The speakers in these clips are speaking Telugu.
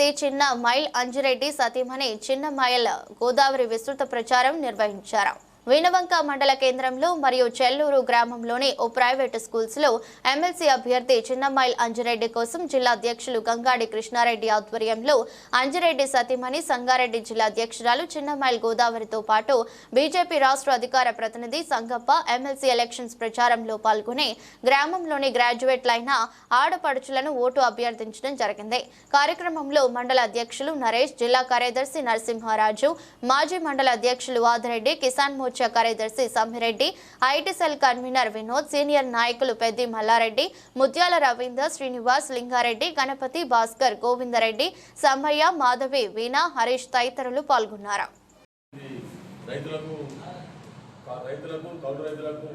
అభ్యర్థి చిన్న మైల్ అంజిరెడ్డి సతీమణి చిన్న మైల్ గోదావరి విస్తృత ప్రచారం నిర్వహించారు. వినవంక మండల కేంద్రంలో మరియు చెల్లూరు గ్రామంలోని ఓ ప్రైవేటు స్కూల్స్లో ఎమ్మెల్సీ అభ్యర్థి చిన్నమ్మాయిల్ అంజిరెడ్డి కోసం జిల్లా అధ్యక్షులు గంగాడి కృష్ణారెడ్డి ఆధ్వర్యంలో అంజిరెడ్డి సతీమణి సంగారెడ్డి జిల్లా అధ్యక్షురాలు చిన్నమైల్ గోదావరితో పాటు బీజేపీ రాష్ట్ర అధికార ప్రతినిధి సంగప్ప ఎమ్మెల్సీ ఎలక్షన్స్ ప్రచారంలో పాల్గొని గ్రామంలోని గ్రాడ్యుయేట్లైన ఆడపడుచులను ఓటు అభ్యర్థించడం జరిగింది. కార్యక్రమంలో మండల అధ్యక్షులు నరేష్ జిల్లా కార్యదర్శి నరసింహారాజు మాజీ మండల అధ్యక్షులు ఆదిరెడ్డి కిసాన్ మోర్చా కార్యదర్శి Sammireddy IT cell convener Vinod senior నాయకులు పెద్ది మల్లారెడ్డి ముత్యాల రవీందర్ శ్రీనివాస్ లింగారెడ్డి గణపతి భాస్కర్ గోవిందరెడ్డి సమ్మయ్య మాధవి వీణా హరీష్ తదితరులు పాల్గొన్నారు. రైతులకు రైతులకు కౌలు రైతులకు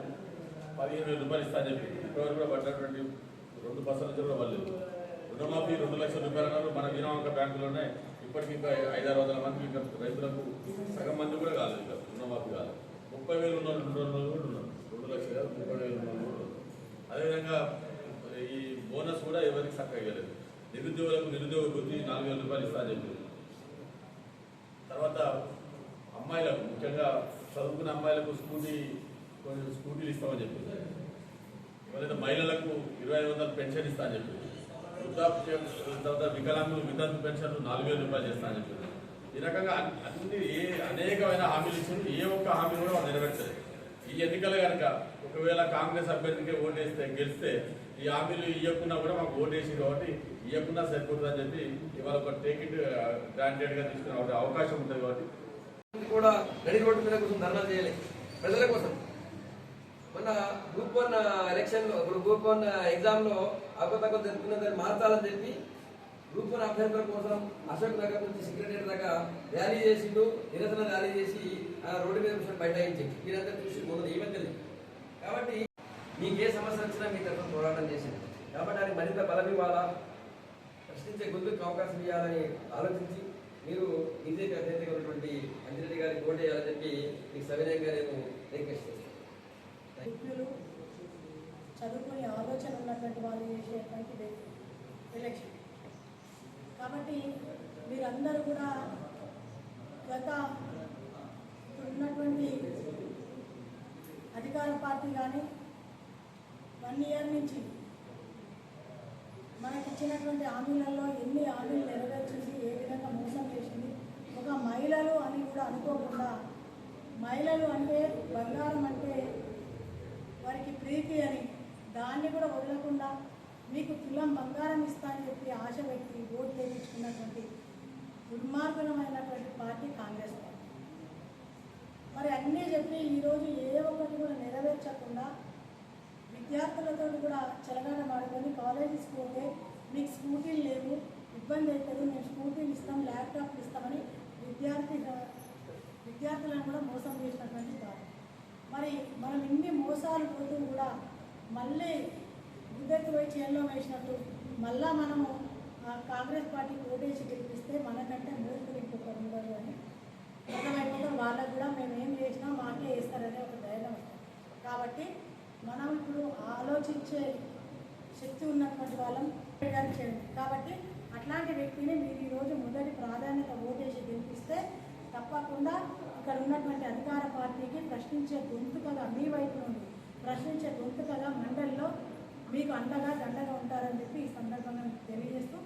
పదిహేను వేల రూపాయలు ఇస్తా చెప్పి ఇప్పటివరకు కూడా పడ్డటువంటి రెండు బస్సుల కూడా వాళ్ళు రుణమాఫీ రెండు లక్షల రూపాయలు మన వినామక బ్యాంకులోనే ఇప్పటికి ఇంకా ఐదారు వందల మంది రైతులకు సగం మంది కూడా కాలేదు ఇంకా రుణమాఫీ కాలేదు ముప్పై వేలు ఉన్న రెండు రోజులు కూడా ఉన్నారు రెండు లక్షలు కాదు, ముప్పై వేలు ఉన్న వాళ్ళు కూడా ఉన్నారు అదేవిధంగా ఈ బోనస్ కూడా ఎవరికి చక్కగా ఇవ్వలేదు. నిరుద్యోగులకు నిరుద్యోగ వృత్తి నాలుగు వేల రూపాయలు ఇస్తా అని చెప్పి తర్వాత అమ్మాయిలకు ముఖ్యంగా చదువుకున్న అమ్మాయిలకు స్కూటీ కొంచెం స్కూటీలు ఇస్తామని చెప్పి. ఎవరైతే మహిళలకు ఇరవై ఐదు వందలు పెన్షన్ ఇస్తా అని చెప్పి. వృద్ధాప్య తర్వాత వికలాంగులు వితంతు పెన్షన్ నాలుగు వేల రూపాయలు చేస్తా అని చెప్పి. ఈ రకంగా అన్ని- ఏ అనేకమైన హామీలు ఇచ్చారు ఏ ఒక్క హామీ కూడా వాళ్ళు నెరవేర్చలేదు. ఈ ఎన్నికలు కనుక ఒకవేళ కాంగ్రెస్ అభ్యర్థికి ఓటేస్తే గెలిస్తే ఈ హామీలు ఇవ్వకుండా కూడా మాకు ఓటేసి కాబట్టి ఇవ్వకుండా సరిపోతుంది అని చెప్పి ఇవాళ ఒక టికెట్ ఇట్ గ్రాంటెడ్గా తీసుకునే అవకాశం ఉంటుంది కాబట్టి. కూడా నడి రోడ్డు మీద కోసం ధర్నా చేయాలి. ప్రజల కోసం. మొన్న గ్రూప్ వన్ ఎలక్షన్లో ఇప్పుడు గ్రూప్ వన్ ఎగ్జామ్లో అవకతవకలు జరుపుకున్నదని మార్చాలని చెప్పి గ్రూప్ వన్ అభ్యర్థుల కోసం అశోక్ నగర్ నుంచి సెక్రటరీ దాకా ర్యాలీ చేసిండు నిరసన ర్యాలీ చేసి రోడ్డు మీద కూర్చొని బైఠాయించి మీరందరూ చూసి మొన్న ఈ మధ్యనే కాబట్టి మీకు ఏ సమస్య వచ్చినా మీ తరఫున పోరాటం చేసింది. కాబట్టి దానికి మరింత బలం ఇవ్వాలా? ప్రశ్నించే గొంతుకు అవకాశం ఇవ్వాలని ఆలోచించి మీరు బీజేపీ అభ్యర్థిగా ఉన్నటువంటి అంజిరెడ్డి గారికి ఓటు వేయాలని చెప్పి మీకు సవినయంగా నేను రిక్వెస్ట్ చేస్తాను విజ్ఞులు చదువుకునే ఆలోచన ఉన్నటువంటి వాళ్ళు చేసేటువంటి ఎలక్షన్ కాబట్టి మీరందరూ కూడా గత ఉన్నటువంటి అధికార పార్టీ కానీ వన్ ఇయర్ నుంచి మనకి ఇచ్చినటువంటి హామీలలో ఎన్ని హామీలు నెరవేర్చింది ఏ విధంగా మోసం చేసింది ఒక మహిళలు అని కూడా అనుకోకుండా మహిళలు అంటే బంగారం అంటే వారికి ప్రీతి అని దాన్ని కూడా వదలకుండా మీకు తులం బంగారం ఇస్తా అని చెప్పి ఆశ వ్యక్తి ఓటు వేయించుకున్నటువంటి దుర్మార్గులమైనటువంటి పార్టీ కాంగ్రెస్ పార్టీ. మరి అన్నీ చెప్పి ఈరోజు ఏ ఒక్కటి కూడా నెరవేర్చకుండా విద్యార్థులతో కూడా చెలగాట మాడుకొని కాలేజీకి పోతే మీకు స్కూటీలు లేవు ఇబ్బంది అవుతుంది మేము స్కూటీలు ఇస్తాం ల్యాప్టాప్లు ఇస్తామని విద్యార్థి విద్యార్థులను కూడా మోసం చేసినటువంటి పార్టీ మరి మనం ఇన్ని మోసాలు పోతూ కూడా మళ్ళీ గుద్దెత్తి పోయి వేసినట్టు మళ్ళా మనము ఆ కాంగ్రెస్ పార్టీకి ఓటేసి గెలిపిస్తే మనకంటే మూర్ఖులు ఇంకొకరు ఉండరు అని అర్థమైపోతాం వాళ్ళకు కూడా మేము ఏం చేసినా మాకే వేస్తారనే ఒక ధైర్యం వస్తుంది కాబట్టి మనం ఇప్పుడు ఆలోచించే శక్తి ఉన్నటువంటి వాళ్ళం చేయండి. కాబట్టి అట్లాంటి వ్యక్తిని మీరు ఈరోజు మొదటి ప్రాధాన్యత ఓటేసి గెలిపిస్తే తప్పకుండా ఇక్కడ ఉన్నటువంటి అధికార పార్టీకి ప్రశ్నించే గొంతుకగా మీ వైపు నుండి ప్రశ్నించే గొంతుకగా మండలిలో మీకు అండగా దండగా ఉంటారని చెప్పి ఈ సందర్భంగా తెలియజేస్తూ